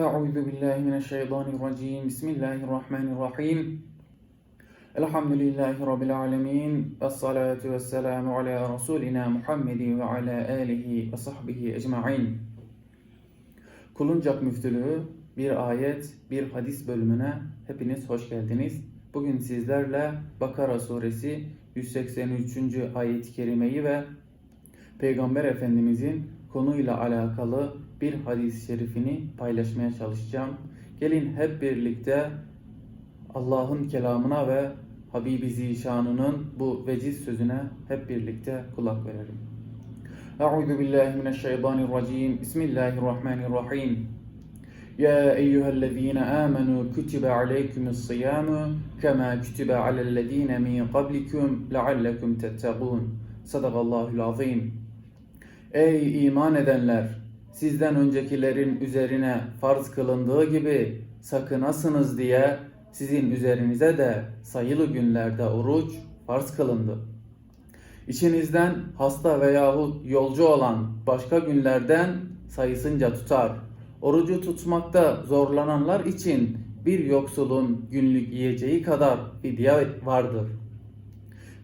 Euzu billahi mineşşeytanirracim. Bismillahirrahmanirrahim. Elhamdülillahi rabbil alamin. Ves salatu vesselamu ala rasulina Muhammedi ve ala alihi ve sahbihi ecmaîn. Kuluncak Müftülüğü bir ayet, bir hadis bölümüne hepiniz hoş geldiniz. Bugün sizlerle Bakara suresi 183. ayet-i kerimeyi ve Peygamber Efendimizin konuyla alakalı bir hadis-i şerifini paylaşmaya çalışacağım. Gelin hep birlikte Allah'ın kelamına ve Habibi Zişanı'nın bu veciz sözüne hep birlikte kulak verelim. Euzu billahi mineşşeytanirracim. Bismillahirrahmanirrahim. يا أيها الذين آمنوا كتب عليكم الصيام كما كتب على الذين من قبلكم لعلكم تتقون صدق الله العظيم Ey iman edenler! Sizden öncekilerin üzerine farz kılındığı gibi sakınasınız diye sizin üzerinize de sayılı günlerde oruç farz kılındı. İçinizden hasta veyahut yolcu olan başka günlerden sayısınca tutar. Orucu tutmakta zorlananlar için bir yoksulun günlük yiyeceği kadar fidye vardır.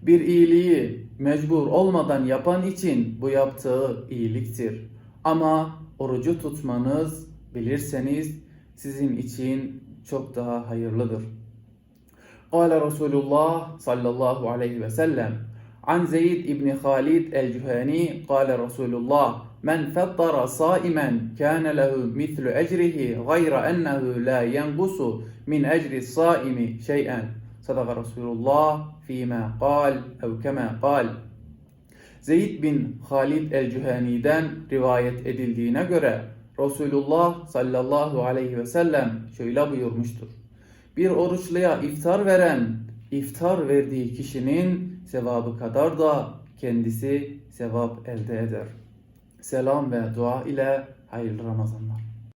Bir iyiliği mecbur olmadan yapan için bu yaptığı iyiliktir. Ama orucu tutmanız bilirseniz sizin için çok daha hayırlıdır. Kale Resulullah sallallahu aleyhi ve sellem An Zeyd ibn Halid el-Cühani Kale Resulullah Men fettara saimen kâne lehu mitlu ecrihi gayra ennehu la yengusu min ecri saimi şey'en. Sadaka Resulullah fîmâ kal ev kemâ kal. Zeyd bin Halid el-Cühani'den rivayet edildiğine göre Resulullah sallallahu aleyhi ve sellem şöyle buyurmuştur. Bir oruçluya iftar veren, iftar verdiği kişinin sevabı kadar da kendisi sevap elde eder. Selam ve dua ile hayırlı Ramazanlar.